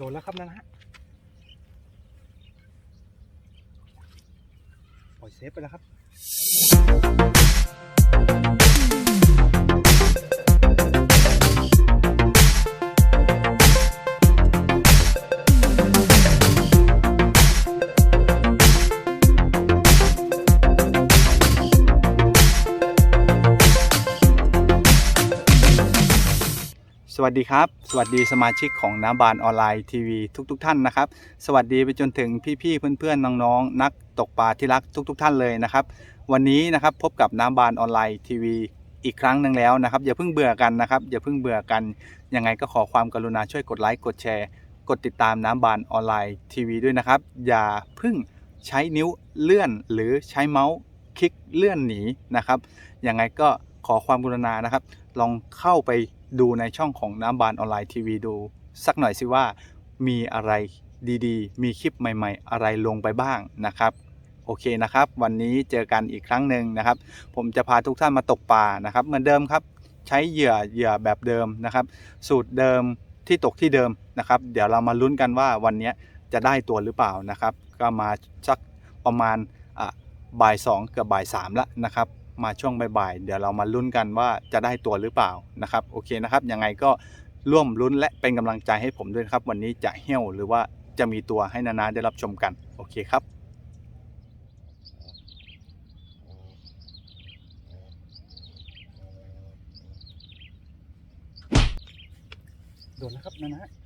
โดนแล้วครับนะฮะปล่อยเซฟไปแล้วครับ สวัสดีครับ สวัสดีสมาชิกของน้ำบานออนไลน์ทีวีทุกๆทท่านนะครับ สวัสดีไปจนถึงพี่ๆเพื่อนๆน้องๆนักตกปลาที่รักทุกๆท่านเลยนะครับ วันนี้นะครับพบกับน้ำบานออนไลน์ทีวีอีกครั้งหนึ่งแล้วนะครับอย่าเพิ่งเบื่อกันนะครับอย่าเพิ่งเบื่อกันยังไงก็ขอความกรุณาช่วยกดไลค์กดแชร์ กดติดตามน้ำบานออนไลน์ทีวีด้วยนะครับ อย่าเพิ่งใช้นิ้วเลื่อนหรือใช้เมาส์คลิกเลื่อนหนีนะครับยังไงก็ขอความกรุณานะครับ ลองเข้าไปดูในช่องของน้ำบานออนไลน์ทีวีดู สักหน่อยสิว่ามีอะไรดีๆ มีคลิปใหม่ๆ อะไรลงไปบ้างนะครับโอเคนะครับ วันนี้เจอกันอีกครั้งหนึ่งนะครับ ผมจะพาทุกท่านมาตกปลานะครับ เหมือนเดิมครับ ใช้เหยื่อเหยื่อแบบเดิมนะครับ สูตรเดิมที่ตกที่เดิมนะครับ เดี๋ยวเรามาลุ้นกันว่าวันนี้จะได้ตัวหรือเปล่านะครับ ก็มาสักประมาณบ่ายสองเกือบบ่ายสามแล้วนะครับ มาช่วงบ่ายๆเดี๋ยวเรามาลุ้นกันว่าจะได้ตัวหรือเปล่านะครับโอเคนะครับยังไงก็ร่วมลุ้นและเป็นกำลังใจให้ผมด้วยครับ วันนี้จะเหี้ยวหรือว่าจะมีตัวให้นานาได้รับชมกันโอเคครับโดนแล้วครับนานา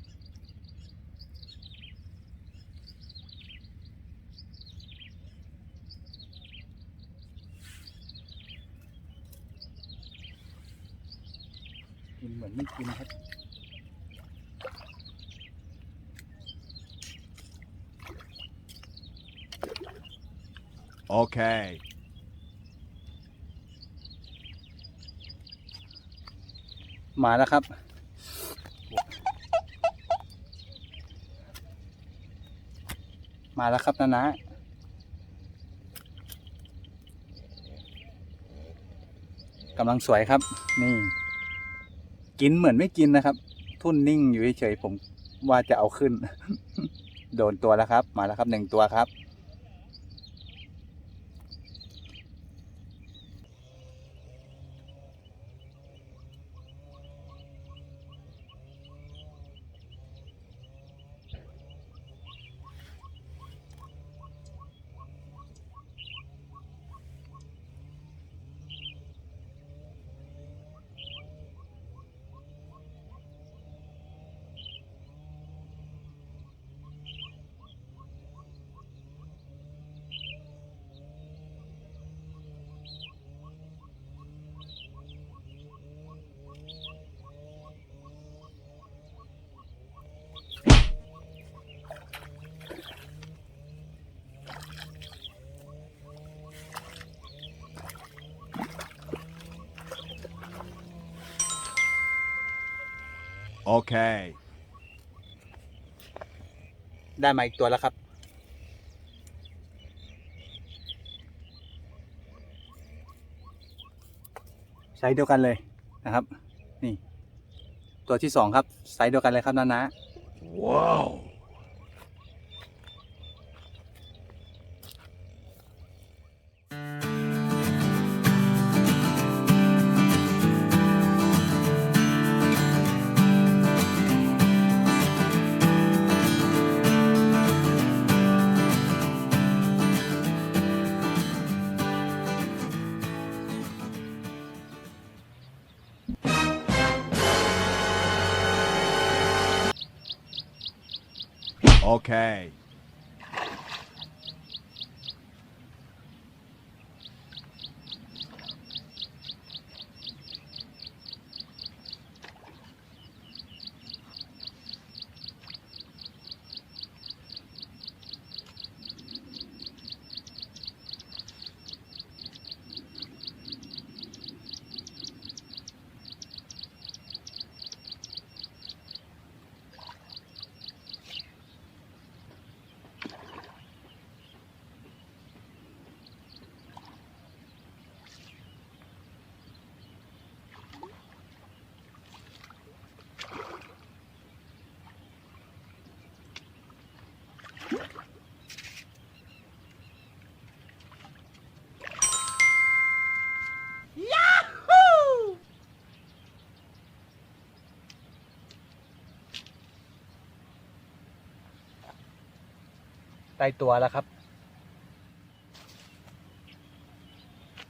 กินเหมือนไม่กินครับ Okay. มาแล้วครับ มาแล้วครับนานะกำลังสวยครับ นี่ กินเหมือนไม่กินนะครับ ทุ่นนิ่งอยู่เฉยๆผมว่าจะเอาขึ้น โดนตัวแล้วครับ มาแล้วครับหนึ่งตัวครับ Okay. ได้มาอีกตัวแล้วครับ ไซส์เดียวกันเลยนะครับ นี่ ตัวที่สองครับ ไซส์เดียวกันเลยครับนานะ Wow. Okay. ล้ตัวแล้วครับ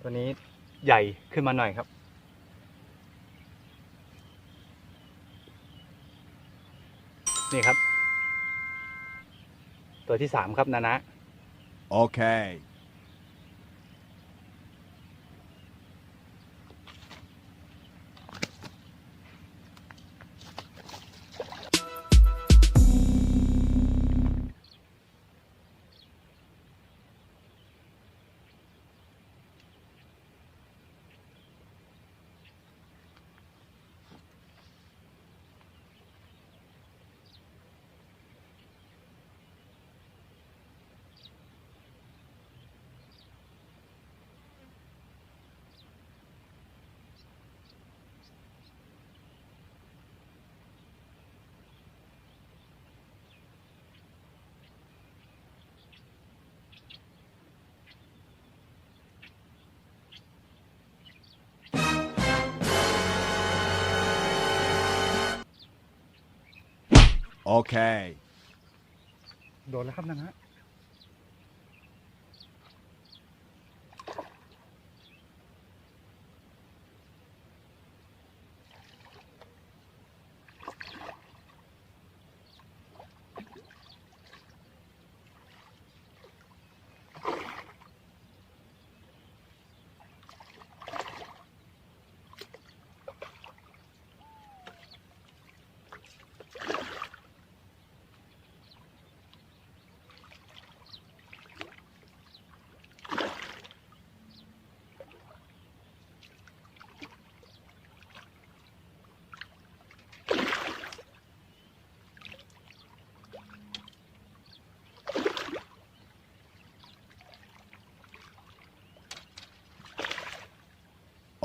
ตัวนี้ใหญ่ขึ้นมาหน่อยครับ นี่ครับ ตัวที่สามครับนานะ Okay. โอเค โดนแล้วครับนานะ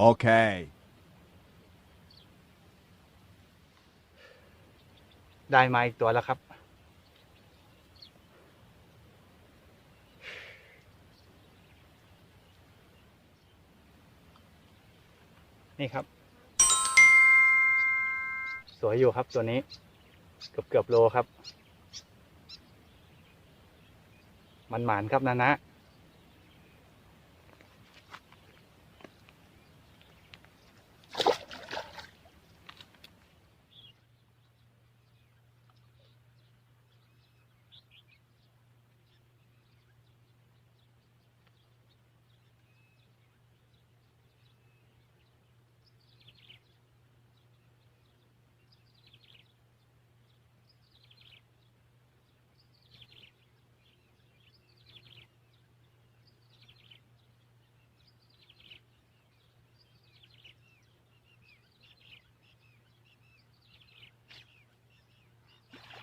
โอเคได้มาอีกตัวแล้วครับ นี่ครับ สวยอยู่ครับตัวนี้ เกือบเกือบโลครับ มันหมานครับนะนะ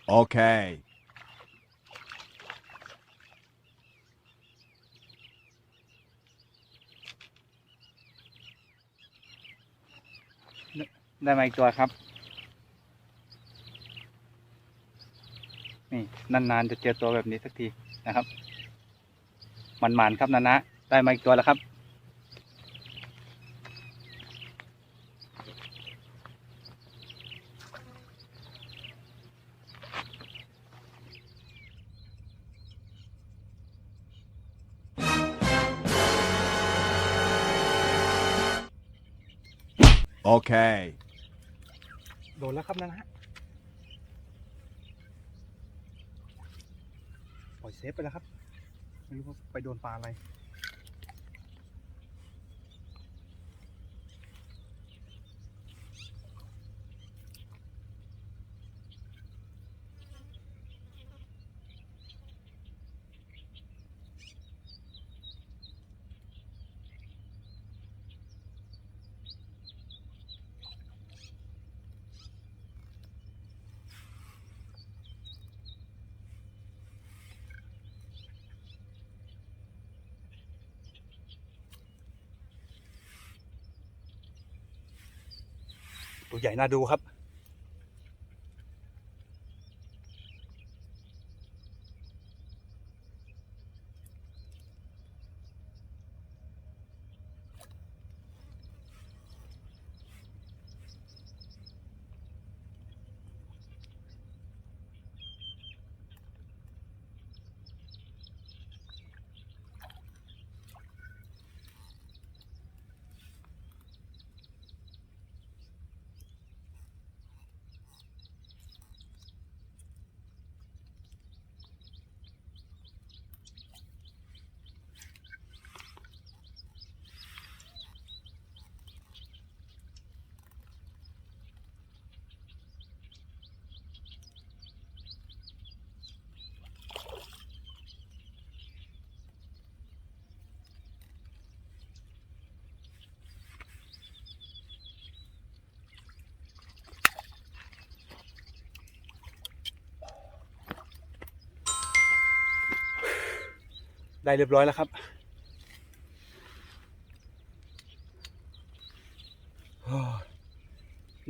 โอเคได้มาอีกตัวครับ นี่นานๆจะเจอตัวแบบนี้สักทีนะครับมันหมานๆครับนะนะได้มาอีกตัวแล้วครับ เค โดนแล้วครับนะนะปล่อยเซฟไปแล้วครับ ไม่รู้ว่าไปโดนปลาอะไร ตัวใหญ่น่าดูครับ ได้เรียบร้อยแล้วครับ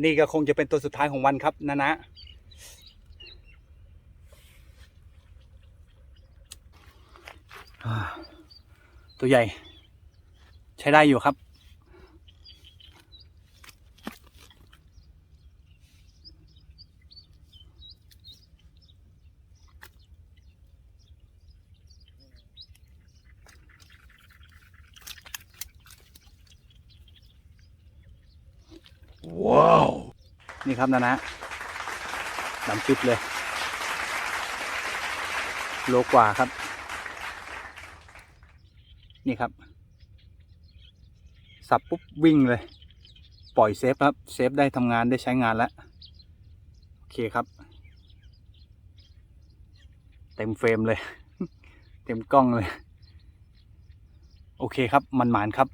นี่ก็คงจะเป็นตัวสุดท้ายของวันครับนะนะตัวใหญ่ ใช้ได้อยู่ครับ นี่ครับนะนะดำจุดเลย โลกว่าครับ นี่ครับ สับปุ๊บวิ่งเลย ปล่อยเซฟครับ เซฟได้ทำงานได้ใช้งานแล้ว โอเคครับ เต็มเฟรมเลย เต็มกล้องเลย โอเคครับ มันหมานครับ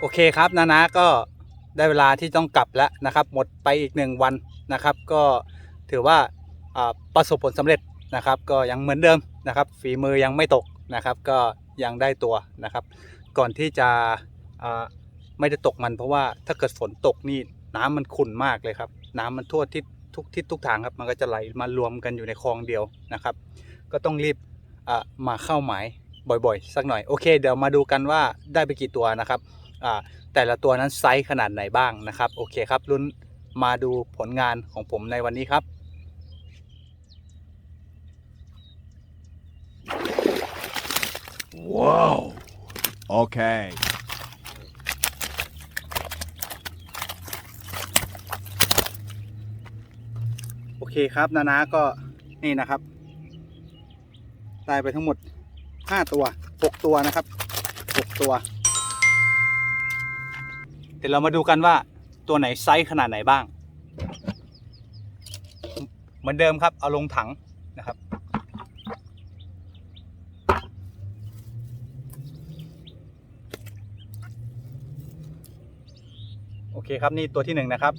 โอเคครับนานะก็ได้เวลาที่ต้องกลับแล้วนะครับ หมดไปอีกหนึ่งวันนะครับ ก็ถือว่าประสบผลสำเร็จนะครับ ก็ยังเหมือนเดิมนะครับ ฝีมือยังไม่ตกนะครับ ก็ยังได้ตัวนะครับ ก่อนที่จะไม่ได้ตกมันเพราะว่าถ้าเกิดฝนตกนี่น้ำมันขุ่นมากเลยครับ น้ำมันทั่วทิศทุกทิศทุกทางครับ มันก็จะไหลมารวมกันอยู่ในคลองเดียวนะครับ ก็ต้องรีบมาเข้าหมายบ่อยๆ สักหน่อยโอเค เดี๋ยวมาดูกันว่าได้ไปกี่ตัวนะครับ แต่ละตัวนั้นไซส์ขนาดไหนบ้างนะครับ โอเคครับรุ่นมาดูผลงานของผมในวันนี้ครับ Wow. Okay. โอเคครับนานาก็นี่นะครับได้ไปทั้งหมด 5 ตัว 6 ตัวนะครับ 6 ตัวเดี๋ยวเรามาดูกันว่าตัวไหนไซส์ขนาดไหนบ้าง เหมือนเดิมครับ เอาลงถังนะครับ โอเคครับ นี่ตัวที่หนึ่งนะครับ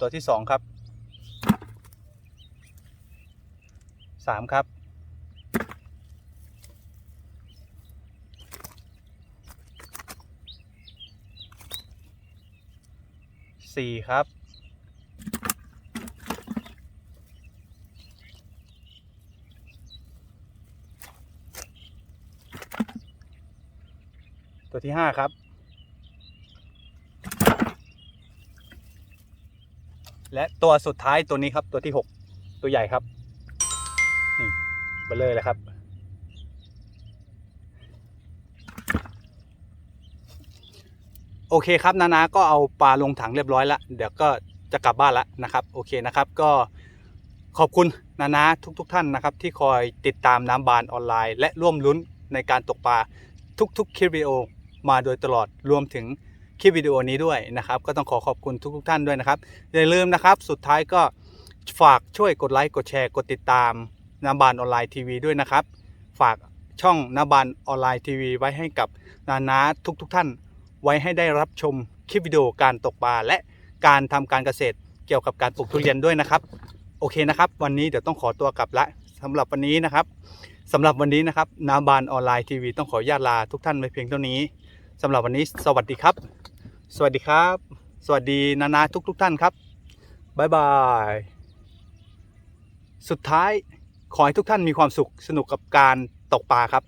ตัวที่สองครับสามครับ สี่ครับ ตัวที่ห้าครับ และตัวสุดท้ายตัวนี้ครับตัวที่หกตัวใหญ่ครับ นี่เบลเลยเลยครับ โอเคครับนานาก็เอาปลาลงถังเรียบร้อยแล้วเดี๋ยวก็จะกลับบ้านแล้วนะครับโอเคนะครับก็ขอบคุณนานาทุกๆทท่านนะครับที่คอยติดตามน้ำบานออนไลน์ และร่วมลุ้นในการตกปลาทุกๆคลิปวิดีโอมาโดยตลอดรวมถึงคลิปวิดีโอนี้ด้วยนะครับ ก็ต้องขอขอบคุณทุกๆท่านด้วยนะครับอย่าลืมนะครับ สุดท้ายก็ฝากช่วยกดไลค์กดแชร์กดติดตามนาบานออนไลน์ทีวีด้วยนะครับ ฝากช่องนาบานออนไลน์ทีวีไว้ให้กับนานาทุกๆท่าน ไว้ให้ได้รับชมคลิปวิดีโอการตกปลาและการทำการเกษตรเกี่ยวกับการปลูกทุเรียนด้วยนะครับ โอเคนะครับ วันนี้เดี๋ยวต้องขอตัวกลับละสำหรับวันนี้นะครับสำหรับวันนี้นะครับนาบานออนไลน์ทีวีต้องขออนุญาตลาทุกท่านไปเพียงเท่านี้สำหรับวันนี้สวัสดีครับ สวัสดีครับ สวัสดีนานาทุกทุกๆท่านครับบ๊ายบายสุดท้ายขอให้ทุกท่านมีความสุขสนุกกับการตกปลาครับ